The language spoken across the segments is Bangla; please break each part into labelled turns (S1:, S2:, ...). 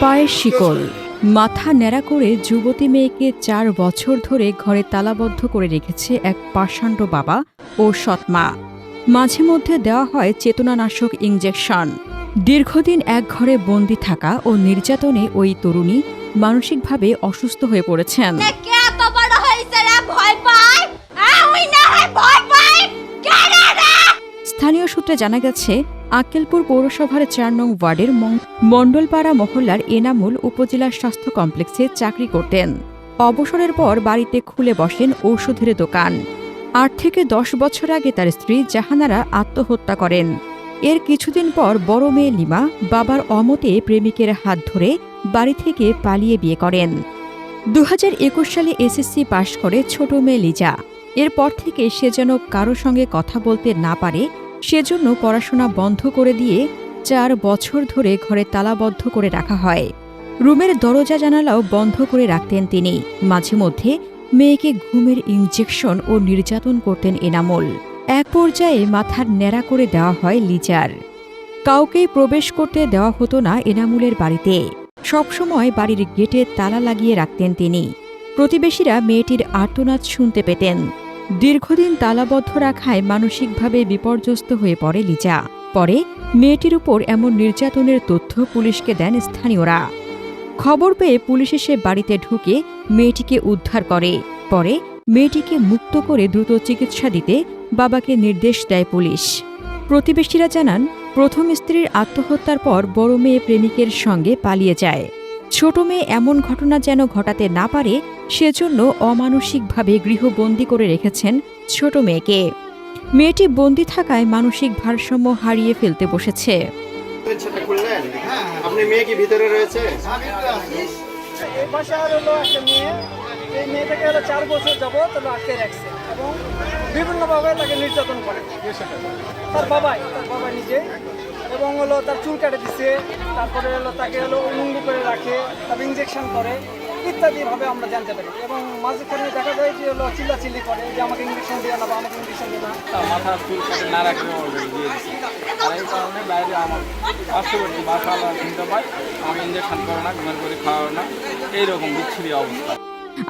S1: পায়ের শিকল। মাথা ন্যাড়া করে যুবতী মেয়েকে চার বছর ধরে ঘরে তালাবদ্ধ করে রেখেছে এক পাষাণ্ড বাবা ও সৎমা। মাঝে মধ্যে দেওয়া হয় চেতনানাশক ইঞ্জেকশন দীর্ঘদিন এক ঘরে বন্দি থাকা ও নির্যাতনে ওই তরুণী মানসিকভাবে অসুস্থ হয়ে পড়েছেন। স্থানীয় সূত্রে জানা গেছে আক্কেলপুর পৌরসভার চার নং ওয়ার্ডের মণ্ডলপাড়া মহল্লার এনামুল উপজেলা স্বাস্থ্য কমপ্লেক্সে চাকরি করতেন। অবসরের পর বাড়িতে খুলে বসেন ঔষধের দোকান। আট থেকে দশ বছর আগে তার স্ত্রী জাহানারা আত্মহত্যা করেন। এর কিছুদিন পর বড় মেয়ে লিমা বাবার অমতে প্রেমিকের হাত ধরে বাড়ি থেকে পালিয়ে বিয়ে করেন। দু হাজার একুশ সালে এসএসসি পাশ করে ছোট মেয়ে লিজা। এরপর থেকে সে যেন কারও সঙ্গে কথা বলতে না পারে সেজন্য পড়াশোনা বন্ধ করে দিয়ে চার বছর ধরে ঘরে তালাবদ্ধ করে রাখা হয়। রুমের দরজা জানালাও বন্ধ করে রাখতেন তিনি। মাঝে মধ্যে মেয়েকে ঘুমের ইঞ্জেকশন ও নির্যাতন করতেন এনামুল। এক পর্যায়ে মাথার ন্যাড়া করে দেওয়া হয় লিজার। কাউকেই প্রবেশ করতে দেওয়া হতো না এনামুলের বাড়িতে। সবসময় বাড়ির গেটে তালা লাগিয়ে রাখতেন তিনি। প্রতিবেশীরা মেয়েটির আর্তনাদ শুনতে পেতেন। দীর্ঘদিন তালাবদ্ধ রাখায় মানসিকভাবে বিপর্যস্ত হয়ে পড়ে লিজা। পরে মেয়েটির উপর এমন নির্যাতনের তথ্য পুলিশকে দেন স্থানীয়রা। খবর পেয়ে পুলিশ এসে বাড়িতে ঢুকে মেয়েটিকে উদ্ধার করে। পরে মেয়েটিকে মুক্ত করে দ্রুত চিকিৎসা দিতে বাবাকে নির্দেশ দেয় পুলিশ। প্রতিবেশীরা জানান, প্রথম স্ত্রীর আত্মহত্যার পর বড় মেয়ে প্রেমিকের সঙ্গে পালিয়ে যায়। ছোট মেয়ে এমন ঘটনা যেন ঘটাতে না পারে সেজন্য অমানসিকভাবে গৃহবন্দী করে রেখেছেন ছোট মেয়েকে। মেয়েটি বন্দি থাকায় মানসিক ভারসাম্য হারিয়ে ফেলতে বসেছে।
S2: সেটা খুললেন? আপনি মেয়ে কি ভিতরে রয়েছে?
S3: এই বাসার হলো একটা মেয়ে। এই মেয়েটাকে হলো চার বছর যাবত আটকে রাখছে এবং বিভিন্নভাবে তাকে নির্যাতন করে। তার বাবাই তার বাবা নিজে এবং হলো তার চুল কেটে দিছে তারপরে হলো তাকে হলো উলঙ্গ করে রাখে তারপর ইঞ্জেকশন করে ইত্যাদিভাবে আমরা জানতে পারি। এবং মাঝখানে দেখা যায় যে হলো চিল্লাচিল্লি করে যে আমাকে ইঞ্জেকশন দিয়ে না বা আমাকে ইঞ্জেকশন দিয়ে না।
S4: তার মাথা চুল কেটে না রাখলে অলরেডি দিয়ে দিচ্ছি আর এই কারণে বাইরে আমার পার্শ্ববর্তী বাসাওয়ালা শুনতে পাই আমি ইঞ্জেকশন করে না ঘুমের করে খাওয়াও না। এইরকম বিচ্ছিরি অবস্থা।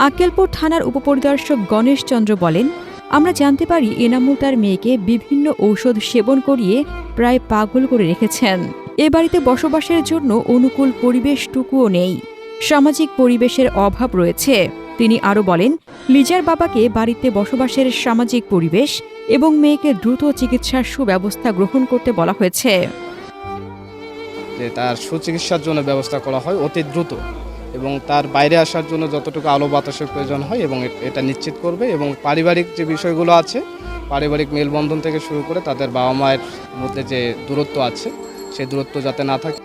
S1: আক্কেলপুর থানার উপপরিদর্শক গণেশ চন্দ্র বলেন আমরা জানতে পারি এনামুল তার মেয়েকে বিভিন্ন ঔষধ সেবন করিয়ে প্রায় পাগল করে রেখেছেন। এ বাড়িতে বসবাসের জন্য অনুকূল পরিবেশটুকুও নেই। সামাজিক পরিবেশের অভাব রয়েছে। তিনি আরও বলেন, লিজার বাবাকে বাড়িতে বসবাসের সামাজিক পরিবেশ এবং মেয়েকে দ্রুত চিকিৎসার সুব্যবস্থা গ্রহণ করতে বলা হয়েছে।
S5: তার সুচিকিৎসার জন্য ব্যবস্থা করা হয় অতি দ্রুত। এবং তার বাইরে আসার জন্য যতটুকু আলো বাতাসের প্রয়োজন হয় এবং এটা নিশ্চিত করবে এবং পারিবারিক যে বিষয়গুলো আছে, পারিবারিক মেলবন্ধন থেকে শুরু করে তাদের বাবা মায়ের মধ্যে যে দূরত্ব আছে, সেই দূরত্ব যাতে না থাকে।